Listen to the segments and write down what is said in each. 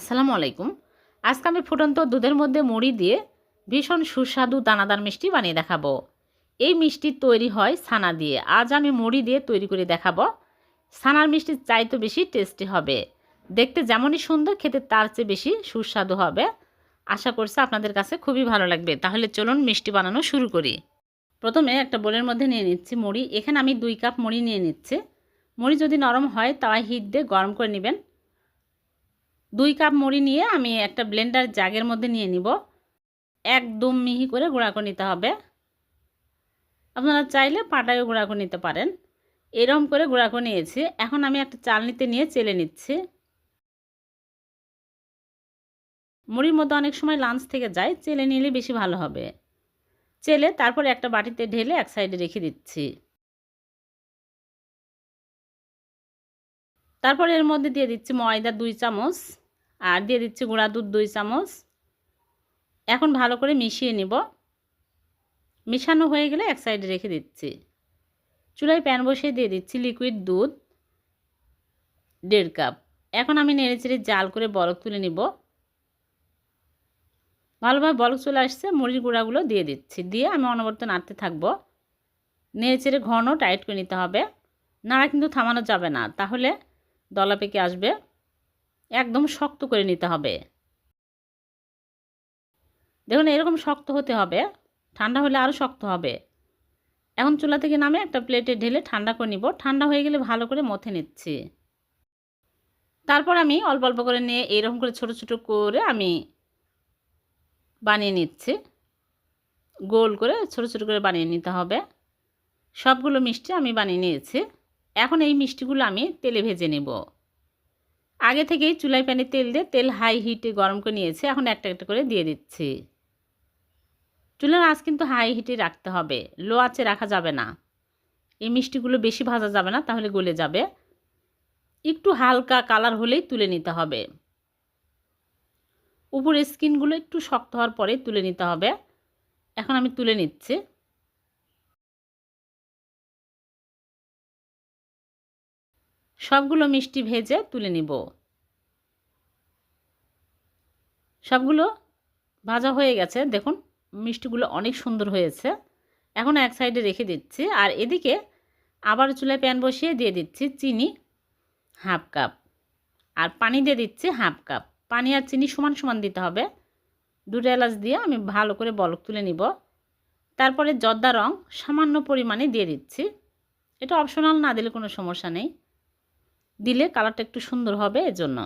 আসসালামু আলাইকুম। আজকে আমি ফুটন্ত দুধের মধ্যে মুড়ি দিয়ে ভীষণ সুস্বাদু দানাদার মিষ্টি বানিয়ে দেখাবো। এই মিষ্টি তৈরি হয় ছানা দিয়ে। আজ আমি মুড়ি দিয়ে তৈরি করে দেখাবো। ছানার মিষ্টি চাইতে বেশি টেস্টি হবে। দেখতে যেমনই সুন্দর, খেতে তার চেয়ে বেশি সুস্বাদু হবে। আশা করছি আপনাদের কাছে খুবই ভালো লাগবে। তাহলে চলুন মিষ্টি বানানো শুরু করি। প্রথমে একটা বোলের মধ্যে নিয়ে নিচ্ছি মুড়ি। এখানে আমি দুই কাপ মুড়ি নিয়ে নিচ্ছি। মুড়ি যদি নরম হয়, তাওয়ায় হিট দিয়ে গরম করে নেবেন। দুই কাপ মুড়ি নিয়ে আমি একটা ব্লেন্ডার জাগের মধ্যে নিয়ে নিব। একদম মিহি করে গুঁড়া করে নিতে হবে। আপনারা চাইলে পাটায়ও গুঁড়া করে নিতে পারেন। এরম করে গুঁড়া করে নিয়েছি। এখন আমি একটা চালনিতে নিয়ে চেলে নিচ্ছি। মুড়ির মধ্যে অনেক সময় লাঞ্চ থেকে যায়, চেলে নিলে বেশি ভালো হবে। চেলে তারপরে একটা বাটিতে ঢেলে এক সাইডে রেখে দিচ্ছি। তারপর এর মধ্যে দিয়ে দিচ্ছি ময়দা দুই চামচ। আর দিয়ে দিচ্ছি গুঁড়া দুধ দুই চামচ। এখন ভালো করে মিশিয়ে নিব। মিশানো হয়ে গেলে এক সাইডে রেখে দিচ্ছি। চুলায় প্যান বসিয়ে দিয়ে দিচ্ছি লিকুইড দুধ দেড় কাপ। এখন আমি নেড়ে চেড়ে জাল করে বরফ তুলে নিব। ভালোভাবে বরফ চলে আসছে মুড়ির গুঁড়াগুলো দিয়ে দিচ্ছি। দিয়ে আমি অনবরত নাড়তে থাকব। নেড়ে চেড়ে ঘন টাইট করে নিতে হবে। নাড়া কিন্তু থামানো যাবে না, তাহলে দলা পেকে আসবে। একদম শক্ত করে নিতে হবে। দেখুন, এরকম শক্ত হতে হবে। ঠান্ডা হলে আরও শক্ত হবে। এখন চুলা থেকে নামে একটা প্লেটে ঢেলে ঠান্ডা করে নিব। ঠান্ডা হয়ে গেলে ভালো করে মথে নিচ্ছি। তারপর আমি অল্প অল্প করে নিয়ে এরকম করে ছোট ছোট করে আমি বানিয়ে নিচ্ছি। গোল করে ছোট ছোট করে বানিয়ে নিতে হবে। সবগুলো মিষ্টি আমি বানিয়ে নিয়েছি। এখন এই মিষ্টিগুলো আমি তেলে ভেজে নেব। আগে থেকেই চুলাই প্যানে তেল দিয়ে তেল হাই হিটে গরম করে নিয়েছি। এখন একটা একটা করে দিয়ে দিচ্ছি। চুলার আঁচ কিন্তু হাই হিটে রাখতে হবে। লো আঁচে রাখা যাবে না। এই মিষ্টিগুলো বেশি ভাজা যাবে না, তাহলে গলে যাবে। একটু হালকা কালার হলেই তুলে নিতে হবে। উপরের স্কিনগুলো একটু শক্ত হওয়ার পরে তুলে নিতে হবে। এখন আমি তুলে নিচ্ছি। সবগুলো মিষ্টি ভেজে তুলে নিব। সবগুলো ভাজা হয়ে গেছে। দেখুন, মিষ্টিগুলো অনেক সুন্দর হয়েছে। এখন এক সাইডে রেখে দিচ্ছি। আর এদিকে আবার চুলায় প্যান বসিয়ে দিয়ে দিচ্ছি চিনি হাফ কাপ। আর পানি দিয়ে দিচ্ছি হাফ কাপ। পানি আর চিনি সমান সমান দিতে হবে। দুটো এলাচ দিয়ে আমি ভালো করে বলক তুলে নিব। তারপরে জর্দা রং সামান্য পরিমাণে দিয়ে দিচ্ছি। এটা অপশনাল না দিলে কোনো সমস্যা নেই। দিলে কালারটা একটু সুন্দর হবে, এজন্য।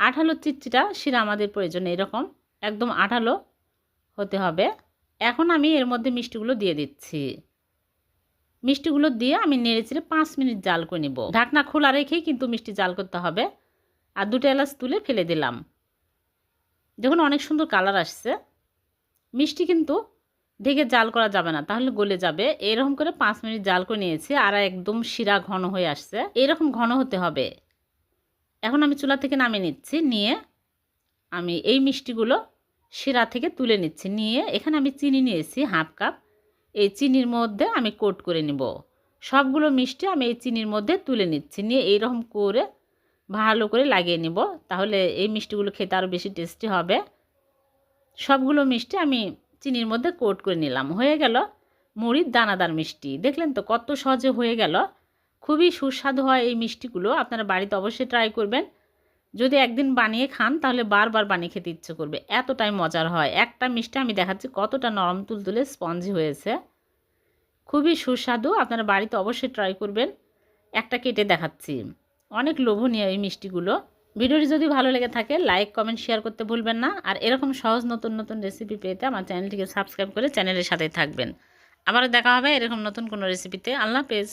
আঠালো চিচিটা শিরা আমাদের প্রয়োজন, এরকম একদম আঠালো হতে হবে। এখন আমি এর মধ্যে মিষ্টিগুলো দিয়ে দিচ্ছি। মিষ্টিগুলো দিয়ে আমি নেড়েচেড়ে পাঁচ মিনিট জাল করে নিব। ঢাকনা খোলা রেখেই কিন্তু মিষ্টি জাল করতে হবে। আর দুটো এলাচ তুলে ফেলে দিলাম। দেখুন অনেক সুন্দর কালার আসছে। মিষ্টি কিন্তু ঢেকে জাল করা যাবে না, তাহলে গলে যাবে। এরকম করে পাঁচ মিনিট জাল করে নিয়েছি আর একদম শিরা ঘন হয়ে আসছে। এরকম ঘন হতে হবে। এখন আমি চুলা থেকে নামিয়ে নিচ্ছি, নিয়ে আমি এই মিষ্টিগুলো শিরা থেকে তুলে নিচ্ছি। নিয়ে এখানে আমি চিনি নিয়েছি, হাফ কাপ। এই চিনির মধ্যে আমি কোট করে নিব। সবগুলো মিষ্টি আমি এই চিনির মধ্যে তুলে নিচ্ছি। নিয়ে এইরকম করে ভালো করে লাগিয়ে নিব। তাহলে এই মিষ্টিগুলো খেতে আরও বেশি টেস্টি হবে। সবগুলো মিষ্টি আমি চিনির মধ্যে কোট করে নিলাম। হয়ে গেল মুড়ির দানাদার মিষ্টি। দেখলেন তো কত সহজে হয়ে গেল। খুবই সুস্বাদু হয় এই মিষ্টিগুলো। আপনারা বাড়িতে অবশ্যই ট্রাই করবেন। যদি একদিন বানিয়ে খান, তাহলে বারবার বানিয়ে খেতে ইচ্ছে করবে। এতটাই মজার হয়। একটা মিষ্টি আমি দেখাচ্ছি, কতটা নরম তুলতুলে স্পঞ্জি হয়েছে। খুবই সুস্বাদু। আপনারা বাড়িতে অবশ্যই ট্রাই করবেন। একটা কেটে দেখাচ্ছি। অনেক লোভনীয় এই মিষ্টিগুলো। ভিডিওটি যদি ভালো লেগে থাকে লাইক কমেন্ট শেয়ার করতে ভুলবেন না। আর এরকম সহজ নতুন নতুন রেসিপি পেতে আমার চ্যানেলটিকে সাবস্ক্রাইব করে চ্যানেলের সাথে থাকবেন। আবারও দেখা হবে এরকম নতুন কোনো রেসিপিতে আল্লাহ হাফেজ।